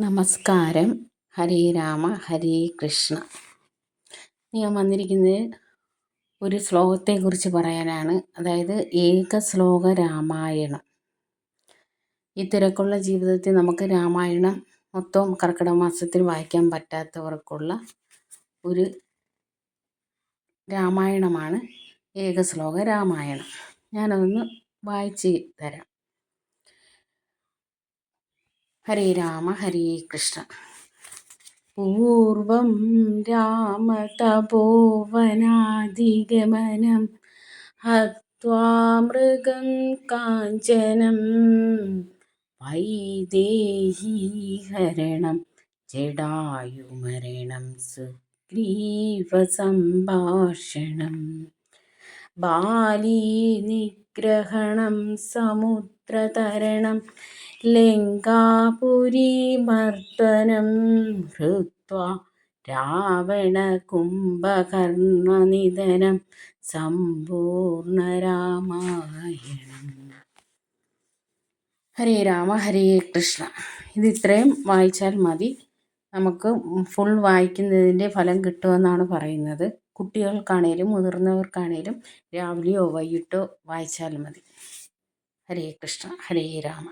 നമസ്കാരം. ഹരേ രാമ ഹരേ കൃഷ്ണ. ഞാൻ വന്നിരിക്കുന്നത് ഒരു ശ്ലോകത്തെക്കുറിച്ച് പറയാനാണ്. അതായത് ഏക ശ്ലോക രാമായണം. ഈ തിരക്കുള്ള ജീവിതത്തിൽ നമുക്ക് രാമായണം മൊത്തം കർക്കിടക മാസത്തിൽ വായിക്കാൻ പറ്റാത്തവർക്കുള്ള ഒരു രാമായണമാണ് ഏക ശ്ലോക രാമായണം. ഞാനതൊന്ന് വായിച്ച് തരാം. ഹരേ രാമ ഹരേ കൃഷ്ണ. പൂർവം രാമതപോവനാദിഗമനം ഹൃഗം കാഞ്ചനം വൈദേഹീഹരണം ജഡായുമരണം സുഗ്രീവസംഭാഷണം ബാലീനിഗ്രഹണം സമുദ്രതരണം ലങ്കാപുരീമർദ്ദനം ഹൃത്വാ രാവണകുംഭകർണനിധനം സമ്പൂർണരാമായണം ഹരേ രാമ ഹരേ കൃഷ്ണ. ഇത് ഇത്രയും വായിച്ചാൽ മതി. നമുക്ക് ഫുൾ വായിക്കുന്നതിന്റെ ഫലം കിട്ടുമെന്നാണ് പറയുന്നത്. കുട്ടികൾക്കാണേലും മുതിർന്നവർക്കാണേലും രാവിലെയോ വൈകിട്ടോ വായിച്ചാൽ മതി. ഹരേ കൃഷ്ണ ഹരേ രാമ.